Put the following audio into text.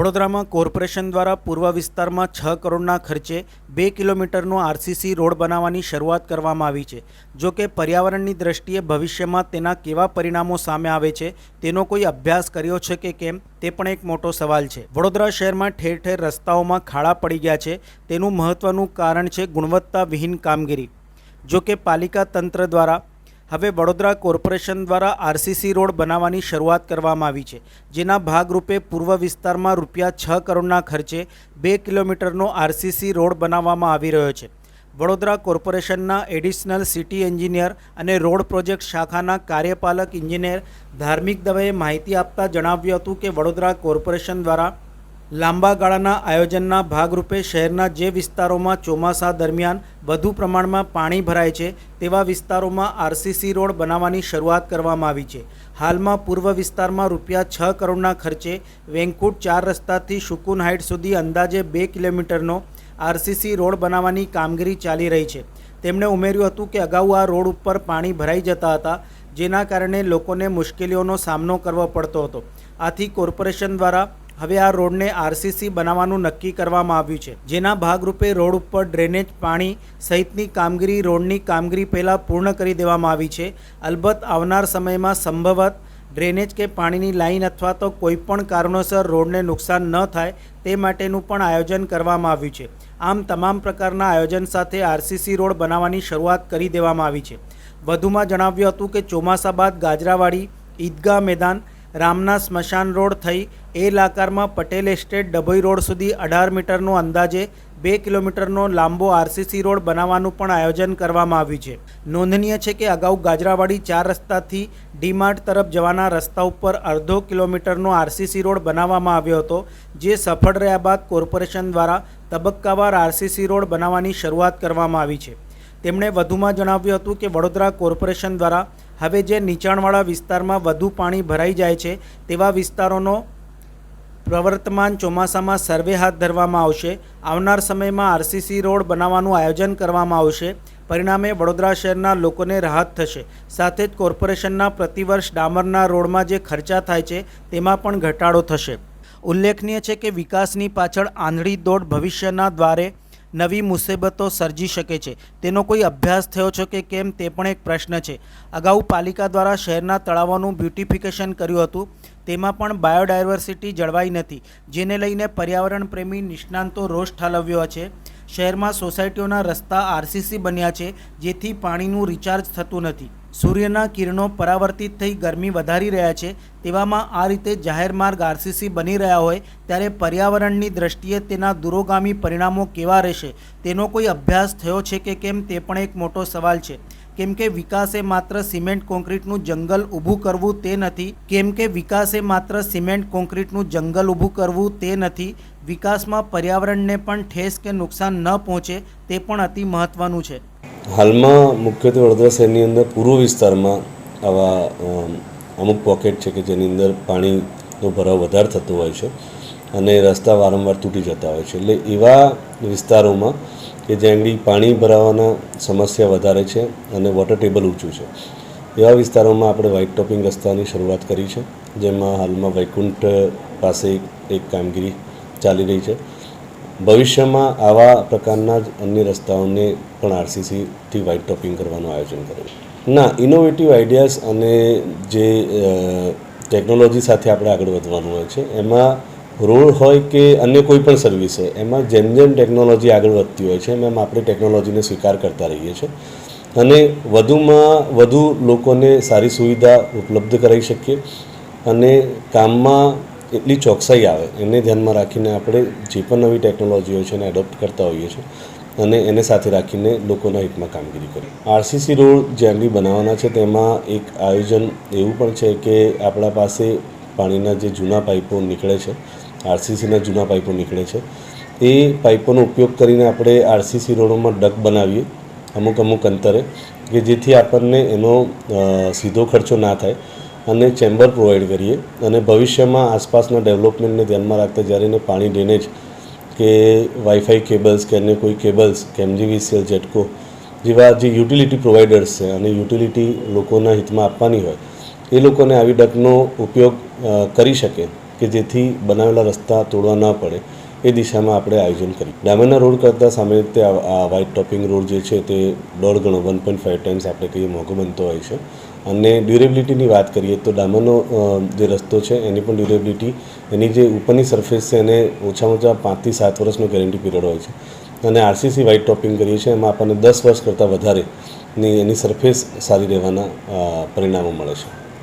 વડોદરામાં કોર્પોરેશન દ્વારા પૂર્વ વિસ્તારમાં છ કરોડના ખર્ચે બે કિલોમીટરનો આરસીસી રોડ બનાવવાની શરૂઆત કરવામાં આવી છે. જો કે પર્યાવરણની દ્રષ્ટિએ ભવિષ્યમાં તેના કેવા પરિણામો સામે આવે છે, તેનો કોઈ અભ્યાસ કર્યો છે કે કેમ, તે પણ એક મોટો સવાલ છે. વડોદરા શહેરમાં ઠેર ઠેર રસ્તાઓમાં ખાડા પડી ગયા છે. તેનું મહત્ત્વનું કારણ છે ગુણવત્તાવિહીન કામગીરી. જો કે પાલિકા તંત્ર દ્વારા હવે વડોદરા કોર્પોરેશન દ્વારા આરસીસી રોડ બનાવવાની શરૂઆત કરવામાં આવી છે, જેના ભાગરૂપે પૂર્વ વિસ્તારમાં રૂપિયા છ કરોડના ખર્ચે બે કિલોમીટરનો આરસીસી રોડ બનાવવામાં આવી રહ્યો છે. વડોદરા કોર્પોરેશનના એડિશનલ સિટી એન્જિનિયર અને રોડ પ્રોજેક્ટ શાખાના કાર્યપાલક ઇન્જિનિયર ધાર્મિક દવેએ માહિતી આપતા જણાવ્યું હતું કે વડોદરા કોર્પોરેશન દ્વારા લાંબા ગાળાના આયોજનના ભાગરૂપે શહેરના જે વિસ્તારોમાં ચોમાસા દરમિયાન વધુ પ્રમાણમાં પાણી ભરાય છે, તેવા વિસ્તારોમાં આરસીસી રોડ બનાવવાની શરૂઆત કરવામાં આવી છે. હાલમાં પૂર્વ વિસ્તારમાં રૂપિયા છ કરોડના ખર્ચે વેંકુટ ચાર રસ્તાથી શુકુન હાઇટ સુધી અંદાજે બે કિલોમીટરનો આરસીસી રોડ બનાવવાની કામગીરી ચાલી રહી છે. તેમણે ઉમેર્યું હતું કે અગાઉ આ રોડ ઉપર પાણી ભરાઈ જતા હતા, જેના કારણે લોકોને મુશ્કેલીઓનો સામનો કરવો પડતો હતો. આથી કોર્પોરેશન દ્વારા હવે આ રોડને આરસીસી બનાવવાનું નક્કી કરવામાં આવ્યું છે, જેના ભાગરૂપે રોડ ઉપર ડ્રેનેજ પાણી સહિતની કામગીરી રોડની કામગીરી પહેલાં પૂર્ણ કરી દેવામાં આવી છે. અલબત્ત આવનાર સમયમાં સંભવત ડ્રેનેજ કે પાણીની લાઈન અથવા તો કોઈપણ કારણોસર રોડને નુકસાન ન થાય તે માટેનું પણ આયોજન કરવામાં આવ્યું છે. આમ તમામ પ્રકારના આયોજન સાથે આરસીસી રોડ બનાવવાની શરૂઆત કરી દેવામાં આવી છે. વધુમાં જણાવ્યું હતું કે ચોમાસા બાદ ગાજરાવાડી ઈદગાહ મેદાન રામના સ્મશાન રોડ થઈ એ લાકારમાં પટેલ એસ્ટેટ ડભોઈ રોડ સુધી અઢાર મીટરનો અંદાજે બે કિલોમીટરનો લાંબો આરસીસી રોડ બનાવવાનું પણ આયોજન કરવામાં આવ્યું છે. નોંધનીય છે કે અગાઉ ગાજરાવાડી ચાર રસ્તાથી ડીમાર્ટ તરફ જવાના રસ્તા ઉપર અડધો કિલોમીટરનો આરસીસી રોડ બનાવવામાં આવ્યો હતો, જે સફળ રહ્યા બાદ કોર્પોરેશન દ્વારા તબક્કાવાર આરસીસી રોડ બનાવવાની શરૂઆત કરવામાં આવી છે. તેમણે વધુમાં જણાવ્યું હતું કે વડોદરા કોર્પોરેશન દ્વારા હવે જે નીચાણવાળા વિસ્તારમાં વધુ પાણી ભરાઈ જાય છે, તેવા વિસ્તારોનો પ્રવર્તમાન ચોમાસામાં સર્વે હાથ ધરવામાં આવશે. આવનાર સમયમાં આરસીસી રોડ બનાવવાનું આયોજન કરવામાં આવશે. પરિણામે વડોદરા શહેરના લોકોને રાહત થશે. સાથે જ કોર્પોરેશનના પ્રતિવર્ષ ડામરના રોડમાં જે ખર્ચા થાય છે, તેમાં પણ ઘટાડો થશે. ઉલ્લેખનીય છે કે વિકાસની પાછળ આંધળી દોડ ભવિષ્યના દ્વારે નવી મુસીબતો સર્જી શકે છે. તેનો કોઈ અભ્યાસ થયો છે કે કેમ તે પણ એક પ્રશ્ન છે. અગાઉ પાલિકા દ્વારા શહેરના તળાવોનું બ્યુટિફિકેશન કર્યું હતું. તેમાં પણ બાયોડાયવર્સિટી જળવાઈ નથી, જેને લઈને પર્યાવરણ પ્રેમી નિષ્ણાંતો રોષ ઠાલવ્યો છે. શહેરમાં સોસાયટીઓના રસ્તા આરસીસી બન્યા છે, જેથી પાણીનું રિચાર્જ થતું નથી. સૂર્યના કિરણો પરાવર્તિત થઈ ગરમી વધારી રહ્યા છે, તેવામાં આ રીતે જાહેર માર્ગ આરસીસી બની રહ્યા હોય ત્યારે પર્યાવરણની દ્રષ્ટિએ તેના દૂરોગામી પરિણામો કેવા રહેશે? તેનો કોઈ અભ્યાસ થયો છે કે કેમ? તે પણ એક મોટો સવાલ છે. કેમ કે વિકાસે માત્ર સિમેન્ટ કોન્ક્રીટનું જંગલ ઊભું કરવું તે નથી. કેમ કે વિકાસે માત્ર સિમેન્ટ કોન્ક્રીટનું જંગલ ઊભું કરવું તે નથી. વિકાસમાં પર્યાવરણને પણ ઠેસ કે નુકસાન ન પહોંચે તે પણ અતિ મહત્ત્વનું છે. હાલમાં મુખ્યત્વે વડોદરા શહેરની અંદર પૂર્વ વિસ્તારમાં આવા અમુક પોકેટ છે કે જેની અંદર પાણીનો ભરાવ વધારે થતો હોય છે અને રસ્તા વારંવાર તૂટી જતા હોય છે. એટલે એવા વિસ્તારોમાં કે જ્યાં આગળ પાણી ભરાવાના સમસ્યા વધારે છે અને વોટર ટેબલ ઊંચું છે. એવા વિસ્તારોમાં આપણે વ્હાઇટ ટોપિંગ રસ્તાની શરૂઆત કરી છે, જેમાં હાલમાં વૈકુંઠ પાસે એક કામગીરી ચાલી રહી છે. ભવિષ્યમાં આવા પ્રકારના જ અન્ય રસ્તાઓને પણ આરસીસીથી વ્હાઇટ ટોપિંગ કરવાનું આયોજન કર્યું ના ઇનોવેટિવ આઈડિયાઝ અને જે ટેકનોલોજી સાથે આપણે આગળ વધવાનું હોય છે, એમાં રોડ હોય કે અન્ય કોઈ પણ સર્વિસ હોય, એમાં જેમ જેમ ટેકનોલોજી આગળ વધતી હોય છે, એમ એમ આપણે ટેકનોલોજીને સ્વીકાર કરતા રહીએ છીએ. અને વધુમાં વધુ લોકોને સારી સુવિધા ઉપલબ્ધ કરાવી શકીએ અને કામમાં એટલી ચોકસાઈ આવે. એને ધ્યાનમાં રાખીને આપણે જે પણ નવી ટેકનોલોજી હોય છે એને એડોપ્ટ કરતા હોઈએ છીએ અને એને સાથે રાખીને લોકોના હિતમાં કામગીરી કરી આરસીસી રોડ જેમની બનાવવાના છે તેમાં એક આયોજન એવું પણ છે કે આપણા પાસે પાણીના જે જૂના પાઇપો નીકળે છે આરસીસીના જૂના પાઇપો નીકળે છે, એ પાઇપોનો ઉપયોગ કરીને આપણે આરસીસી રોડોમાં ડક બનાવીએ અમુક અમુક અંતરે કે જેથી આપણને એનો સીધો ખર્ચો ના થાય. અને ચેમ્બર પ્રોવાઈડ કરીએ. અને ભવિષ્યમાં આસપાસના ડેવલપમેન્ટને ધ્યાનમાં રાખતા જ્યારે પાણી ડ્રેનેજ કે વાઈફાઈ કેબલ્સ કે અન્ય કોઈ કેબલ્સ કે એમજીવીસીએલ જેટકો જેવા જે યુટિલિટી પ્રોવાઈડર્સ છે અને યુટિલિટી લોકોના હિતમાં આપવાની હોય, એ લોકોને આવી ડકનો ઉપયોગ કરી શકે કે જેથી બનાવેલા રસ્તા તોડવા ન પડે. એ દિશામાં આપણે આયોજન કર્યું. ડામરના રોડ કરતાં સામાન્ય રીતે આ વ્હાઇટ ટોપિંગ રોડ જે છે તે દોઢ ગણો વન પોઈન્ટ ફાઇવ ટાઈમ્સ આપણે કહીએ મોંઘો બનતો હોય છે. અને ડ્યુરેબિલિટીની વાત કરીએ તો ડામરનો જે રસ્તો છે એની પણ ડ્યુરેબિલિટી એની જે ઉપરની સરફેસ છે એને ઓછામાં ઓછા પાંચથી સાત વર્ષનો ગેરંટી પીરિયડ હોય છે. અને આરસીસી વ્હાઇટ ટોપિંગ કરીએ છીએ, એમાં આપણને દસ વર્ષ કરતાં વધારે ની એની સરફેસ સારી રહેવાના પરિણામો મળે છે.